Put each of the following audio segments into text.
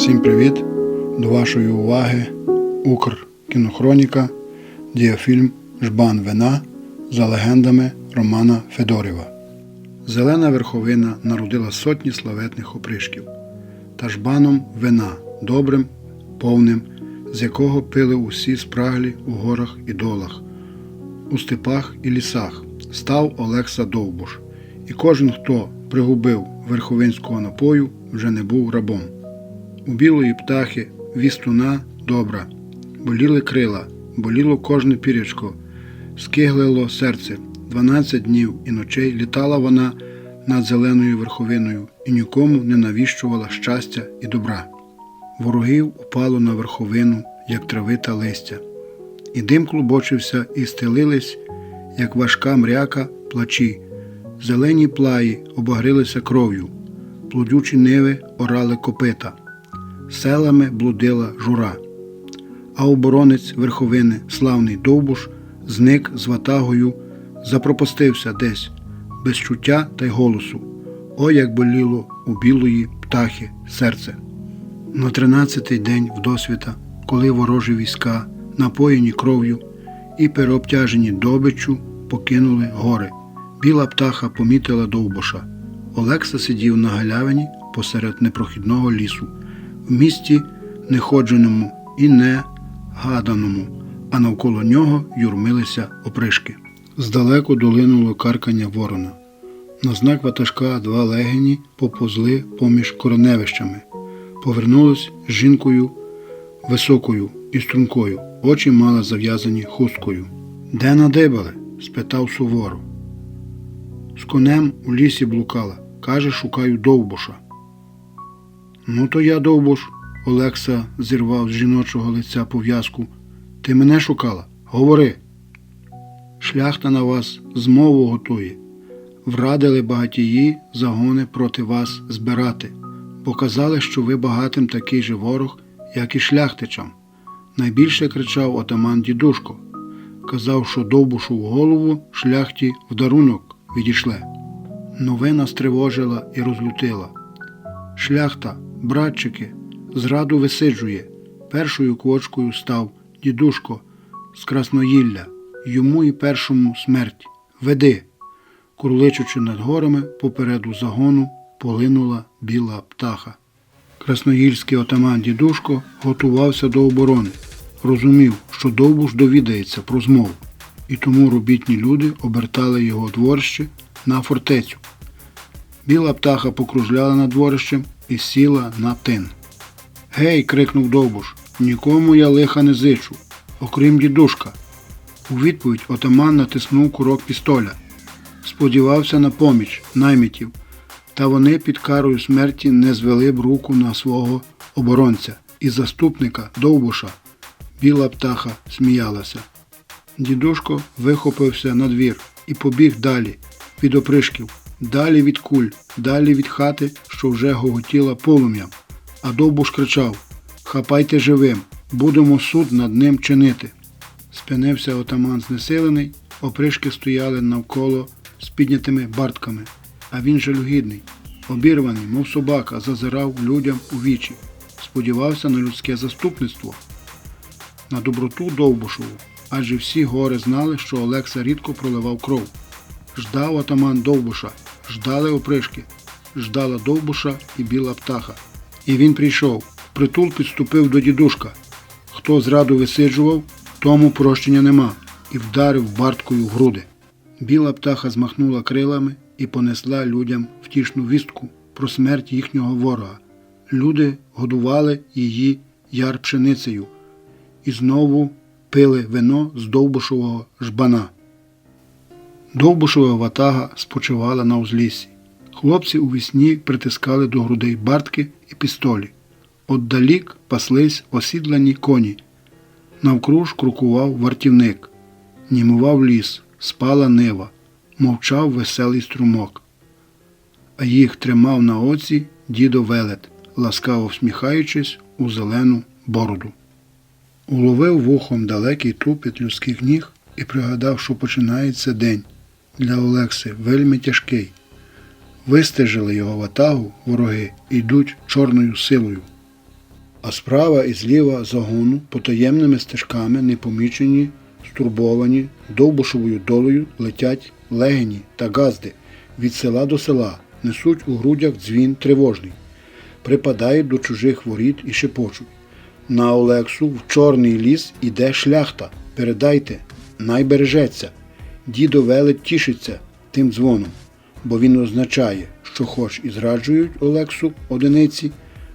Всім привіт! До вашої уваги Укркінохроніка, діафільм Жбан вина за легендами Романа Федорєва. Зелена верховина народила сотні славетних опришків та жбаном вина добрим, повним, з якого пили усі спраглі у горах і долах, у степах і лісах, став Олекса Довбуш, і кожен, хто пригубив верховинського напою, вже не був рабом. У білої птахи вістуна добра, боліли крила, боліло кожне пірячко, скиглило серце. Дванадцять днів і ночей літала вона над зеленою верховиною і нікому не навіщувала щастя і добра. Ворогів упало на верховину, як травита листя, і дим клубочився, і стелились, як важка мряка, плачі. Зелені плаї обагрилися кров'ю, плодючі ниви орали копита, селами блудила жура. А оборонець верховини, славний Довбуш, зник з ватагою, запропастився десь, без чуття та й голосу. О, як боліло у білої птахи серце. На тринадцятий день вдосвіта, коли ворожі війська, напоєні кров'ю і переобтяжені добиччю, покинули гори. Біла птаха помітила довбуша. Олекса сидів на галявині посеред непрохідного лісу, місті неходженому і не гаданому, а навколо нього юрмилися опришки. Здалеку долинуло каркання ворона. На знак ватажка два легені поповзли поміж короневищами. Повернулись з жінкою високою і стрункою, очі мала зав'язані хусткою. Де надибали? спитав суворо. З конем у лісі блукала. Каже, шукаю довбуша. Ну, то я довбуш, Олекса зірвав з жіночого лиця пов'язку. Ти мене шукала? Говори. Шляхта на вас змову готує. Врадили багатії загони проти вас збирати. Показали, що ви багатим такий же ворог, як і шляхтичам. Найбільше кричав отаман дідушко. Казав, що довбушу в голову шляхті в дарунок відійшле. Новина стривожила і розлютила. Шляхта, братчики, зраду висиджує. Першою квочкою став дідушко з Красноїлля, йому і першому смерть. Веди. Курличучи над горами, попереду загону полинула біла птаха. Красноїльський отаман дідушко готувався до оборони, розумів, що довбуш довідається про змову, і тому робітні люди обертали його дворище на фортецю. Біла птаха покружляла над дворищем і сіла на тин. Гей, крикнув Довбуш, нікому я лиха не зичу, окрім дідушка. У відповідь отаман натиснув курок пістоля. Сподівався на поміч наймітів, та вони під карою смерті не звели б руку на свого оборонця і заступника Довбуша. Біла птаха сміялася. Дідушко вихопився на двір і побіг далі, від опришків, далі від куль, далі від хати, що вже гоготіла полум'ям. А Довбуш кричав Хапайте живим, будемо суд над ним чинити. Спинився отаман знесилений, опришки стояли навколо з піднятими бартками, а він жалюгідний, обірваний, мов собака, зазирав людям у вічі, сподівався на людське заступництво, на доброту Довбушову, адже всі гори знали, що Олекса рідко проливав кров. Ждав отаман Довбуша, ждали опришки, ждала Довбуша і біла птаха. І він прийшов, притул підступив до дідушка. Хто зраду висиджував, тому прощення нема, і вдарив барткою в груди. Біла птаха змахнула крилами і понесла людям втішну вістку про смерть їхнього ворога. Люди годували її яр пшеницею і знову пили вино з довбушового жбана. Довбушова ватага спочивала на узліссі. Хлопці у вісні притискали до грудей бартки і пістолі. Отдалік паслись осідлані коні. Навкруж крукував вартівник, німував ліс, спала нива, мовчав веселий струмок. А їх тримав на оці дідо велет, ласкаво всміхаючись у зелену бороду. Уловив вухом далекий тупіт людських ніг і пригадав, що починається день для Олекси вельми тяжкий. Вистежили його ватагу вороги і йдуть чорною силою. а справа і зліва загону потаємними стежками непомічені, стурбовані, довбушовою долею летять легені та газди від села до села, несуть у грудях дзвін тривожний, припадають до чужих воріт і шепочуть. На Олексу в Чорний ліс іде шляхта. Передайте, най бережеться. Дідо велет тішиться тим дзвоном, бо він означає, що хоч і зраджують Олексу одиниці,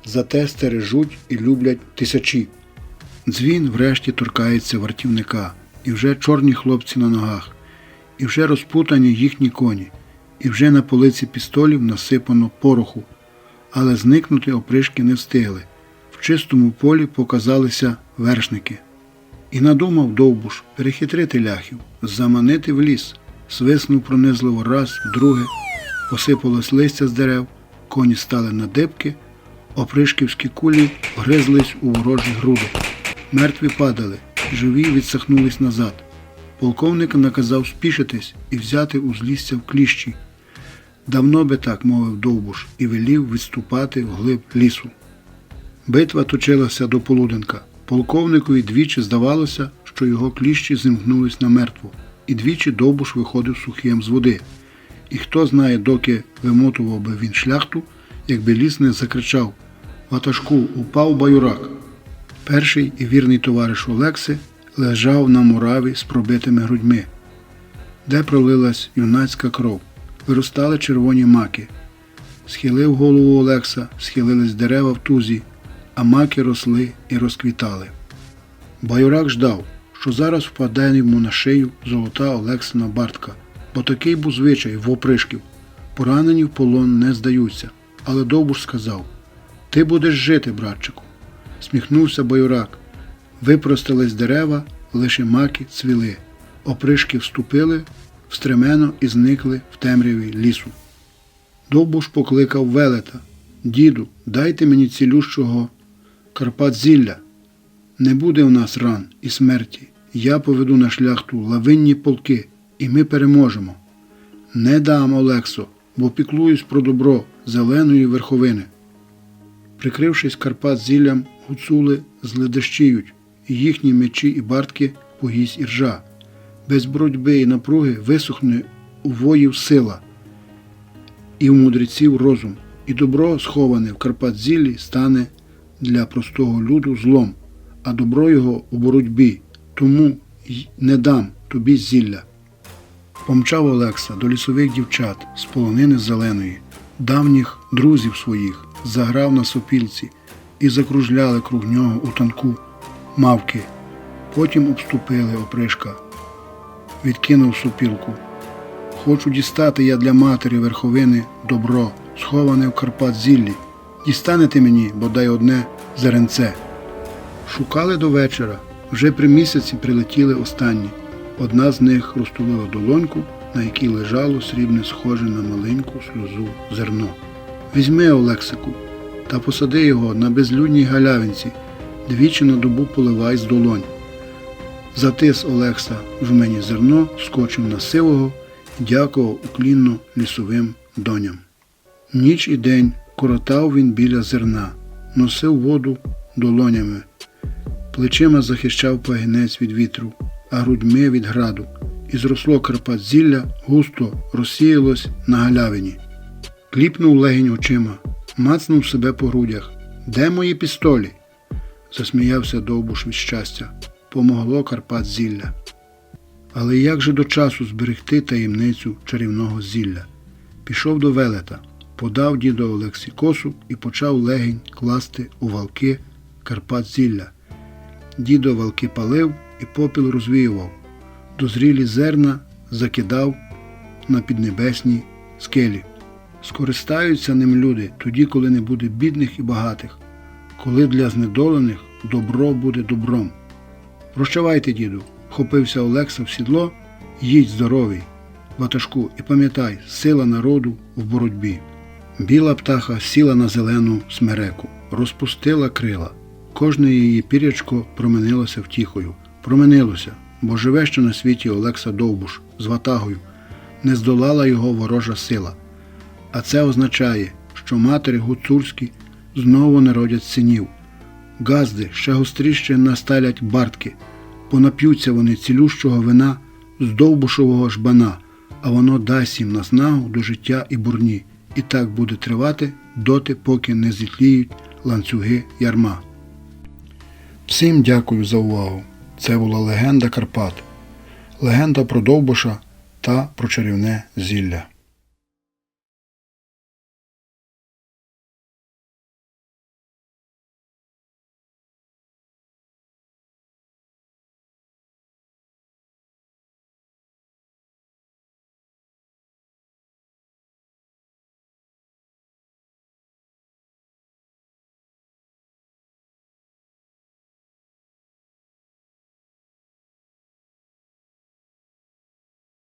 зате стережуть і люблять тисячі. Дзвін врешті торкається вартівника, і вже чорні хлопці на ногах, і вже розпутані їхні коні, і вже на полиці пістолів насипано пороху, але зникнути опришки не встигли. В чистому полі показалися вершники. І надумав довбуш перехитрити ляхів, заманити в ліс, свиснув пронизливо раз, друге, посипалось листя з дерев, коні стали на дибки, опришківські кулі гризлись у ворожі груди. Мертві падали, живі відсахнулись назад. Полковник наказав спішитись і взяти узлісся в кліщі. Давно би так мовив довбуш і велів відступати вглиб лісу. Битва точилася до полуденка. Полковникові двічі здавалося, що його кліщі зімкнулись на мертво, і двічі довбуш виходив сухим з води. І хто знає, доки вимотував би він шляхту, якби ліс не закричав Ватажку, упав баюрак. Перший і вірний товариш Олекси лежав на мураві з пробитими грудьми, де пролилась юнацька кров, виростали червоні маки. Схилив голову Олекса, схилились дерева в тузі, а маки росли і розквітали. Баюрак ждав, що зараз впаде йому на шию золота Олексина бартка, бо такий був звичай в опришків. Поранені в полон не здаються. Але Довбуш сказав Ти будеш жити, братчику. Сміхнувся Баюрак. Випростились дерева, лише маки цвіли. Опришки вступили в стремено і зникли в темряві лісу. Довбуш покликав велета. Діду, дайте мені цілющого Карпат зілля. Не буде в нас ран і смерті. Я поведу на шляхту лавинні полки, і ми переможемо. Не дам, Олексо, бо піклуюсь про добро зеленої верховини. Прикрившись Карпат зіллям, гуцули зледещіють, і їхні мечі і бартки погість іржа. Без боротьби і напруги висохне у воїв сила, і у мудреців розум, і добро, сховане в Карпатзіллі, стане для простого люду злом, а добро його у боротьбі, тому й не дам тобі зілля. Помчав Олекса до лісових дівчат з полонини зеленої, давніх друзів своїх, заграв на сопілці і закружляли круг нього у танку мавки. Потім обступили опришка, відкинув сопілку. Хочу дістати я для матері верховини добро, сховане в Карпат зіллі. Дістанете мені, бодай одне зеренце. Шукали до вечора, вже при місяці прилетіли останні. Одна з них розтулила долоньку, на якій лежало срібне схоже на маленьку сльозу зерно. Візьми, Олексику, та посади його на безлюдній галявинці, двічі на добу поливай з долонь. Затис Олекса в мені зерно, скочив на сивого дякував уклінно лісовим доням. Ніч і день коротав він біля зерна, носив воду долонями, плечима захищав пагінець від вітру, а грудьми від граду, і зросло Карпат зілля густо розсіялось на галявині. Кліпнув легінь очима, мацнув себе по грудях. Де мої пістолі? засміявся довбуш від щастя. Помогло Карпат зілля. Але як же до часу зберегти таємницю чарівного зілля? Пішов до велета, подав дідо Олексі косу і почав легень класти у валки Карпат зілля. Дідо валки палив і попіл розвіював, дозрілі зерна закидав на піднебесній скелі. Скористаються ним люди тоді, коли не буде бідних і багатих, коли для знедолених добро буде добром. Прощавайте, діду, хопився Олекса в сідло, їдь здоровий, ватажку, і пам'ятай, сила народу в боротьбі. Біла птаха сіла на зелену смереку, розпустила крила. Кожне її пірячко променилося втіхою. Променилося, бо живе ще на світі Олекса Довбуш з ватагою, не здолала його ворожа сила. А це означає, що матері гуцульські знову народять синів. газди ще гостріше насталять бартки, понап'ються вони цілющого вина з довбушового жбана, а воно дасть їм наснагу до життя і бурні, і так буде тривати доти, поки не зітліють ланцюги ярма. Всім дякую за увагу. Це була легенда Карпат, легенда про Довбуша та про чарівне зілля.